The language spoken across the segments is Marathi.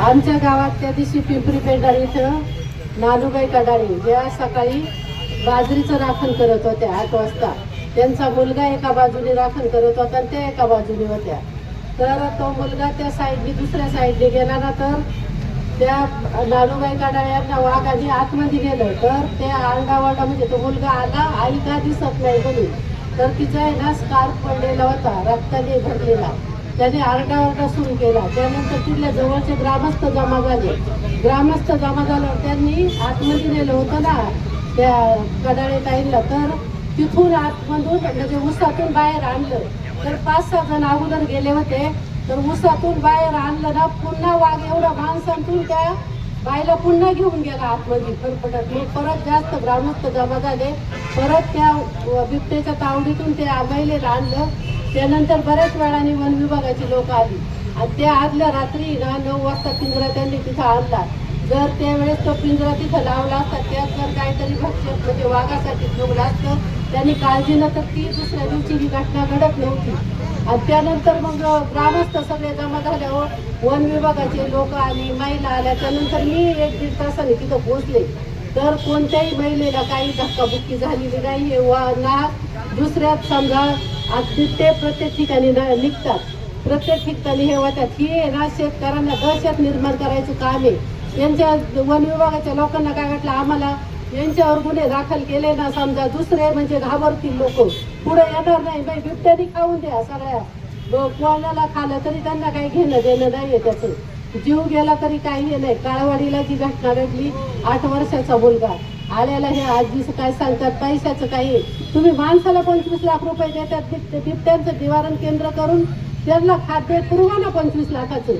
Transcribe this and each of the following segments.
आमच्या गावात त्या दिवशी पिंपरी पेंढार इथं नानूबाई कडाळे ज्या सकाळी बाजरीचं राखण करत होत्या आठ वाजता. त्यांचा मुलगा एका बाजूने राखण करत होता आणि त्या एका बाजूने होत्या. तर तो मुलगा त्या साईडने दुसऱ्या साईडने गेला ना तर त्या नानूबाई कडाळे यांना वाघाने आतमध्ये गेलं. तर त्या आरडावाडा म्हणजे तो मुलगा आला आई का दिसत नाही म्हणून तर तिचा आहे ना स्कार्फ पडलेला होता रक्ताने भरलेला. त्याने आरडाओरडा सुरू केला. त्यानंतर तिथल्या जवळचे ग्रामस्थ जमा झाले. ग्रामस्थ जमा झाल्यावर त्यांनी आतमध्ये नेलं होतं ना त्या कडाळे ताईंना तर तिथून आतमधून म्हणजे उसातून बाहेर आणलं. तर पाच सहा जण अगोदर गेले होते. तर उसातून बाहेर आणलं ना पुन्हा वाघ एवढा माणसांतून त्या बाईला पुन्हा घेऊन गेला आतमध्ये फरफटत. मग परत जास्त ग्रामस्थ जमा झाले. परत त्या बिबट्याच्या तावडीतून ते आबाईले आणलं. त्यानंतर बऱ्याच वेळाने वन विभागाची लोक आली. आणि त्या आदल्या रात्री ना नऊ वाजता पिंजरा त्यांनी तिथं आणला. जर त्यावेळेस तो पिंजरा तिथं लावला असता त्यात जर काहीतरी भक्ष्य म्हणजे वाघासाठी ठेवलं असतं त्यांनी काळजी न तर ती दुसऱ्या दिवशी ही घटना घडत नव्हती. आणि त्यानंतर मग ग्रामस्थ सगळे जमा झाल्यावर वन विभागाचे लोक आली महिला आल्या त्यानंतर मी एक दीड तासाने तिथं पोहोचले. तर कोणत्याही महिलेला काही धक्काबुक्की झालेली नाही. हे वा ना दुसऱ्यात समजा अगदी ते प्रत्येक ठिकाणी निघतात. प्रत्येक ठिकाणी हे होतात की आहे ना शेतकऱ्यांना दहशत निर्माण करायचं काम आहे. यांच्या वन विभागाच्या लोकांना काय वाटलं? आम्हाला यांच्यावर गुन्हे दाखल केले ना समजा दुसरे म्हणजे घाबरतील लोक. पुढे येणार नाही बाई बिबट्यानी खाऊन द्या सगळ्या. कोणाला खाल्लं तरी त्यांना काही घेणं देणं नाही आहे त्याचं. जीव गेला तरी काही हे नाही. काळवाडीला जी घटना घडली आठ वर्षाचा मुलगा. आल्याला हे आजीचं काय सांगतात पैशाचं काही. तुम्ही माणसाला पंचवीस लाख रुपये देतात बिबट्यांचं निवारण केंद्र करून त्यांना खाद्य पुरवा ना पंचवीस लाखाचं.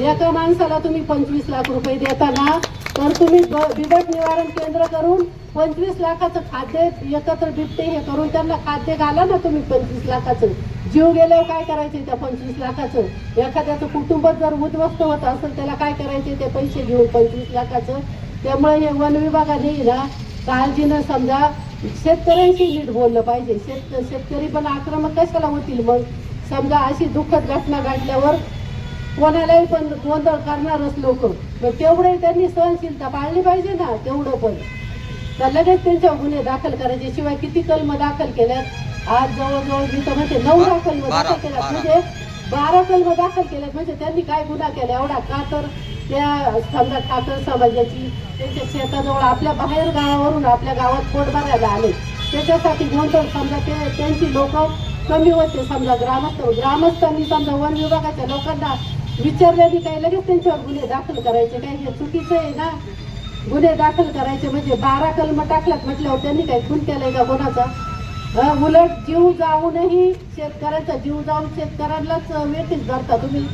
एका माणसाला तुम्ही पंचवीस लाख रुपये देताना तर तुम्ही बिबट निवारण केंद्र करून पंचवीस लाखाचं खाद्य एकत्र बिबटे हे करून त्यांना खाद्य घाला ना तुम्ही पंचवीस लाखाचं. जीव गेल्यावर काय करायचे त्या पंचवीस लाखाचं? एखाद्याचं कुटुंब जर उद्ध्वस्त होत असेल त्याला काय करायचे ते पैसे घेऊन पंचवीस लाखाचं त्यामुळे हे वन विभागाने ना काळजीनं समजा शेतकऱ्यांशी नीट बोललं पाहिजे. शेत शेतकरी पण आक्रमक कशाला होतील मग? समजा अशी दुःखद घटना घडल्यावर कोणालाही पण गोंधळ करणारच लोक. मग तेवढे त्यांनी सहनशीलता पाळली पाहिजे ना तेवढं पण. तर लगेच त्यांच्यावर गुन्हे दाखल करायचे. शिवाय किती कलम दाखल केल्यात? आज जवळजवळ मी तर म्हणते नऊ बारा- दाखल केल्यात. म्हणजे बारा कलम दाखल केले. म्हणजे त्यांनी काय गुन्हा केला एवढा का तर? त्या समजा ठाकर समाजाची त्यांच्या शेताजवळ आपल्या बाहेर गावावरून आपल्या गावात पोट भरायला आले. त्याच्यासाठी गोंधळ समजा ते त्यांची लोक कमी होते. समजा ग्रामस्थ ग्रामस्थांनी समजा वन विभागाच्या लोकांना विचारल्याने काही लगेच त्यांच्यावर गुन्हे दाखल करायचे. काही हे चुकीचं आहे ना? गुन्हे दाखल करायचे म्हणजे बारा कलम टाकल्यात म्हटल्यावर त्यांनी काही खून केलाय का कोणाचा? उलट जीव जाऊनही शेतकऱ्याचा जीव जाऊन शेतकऱ्यांनाच वेठीस धरता तुम्ही.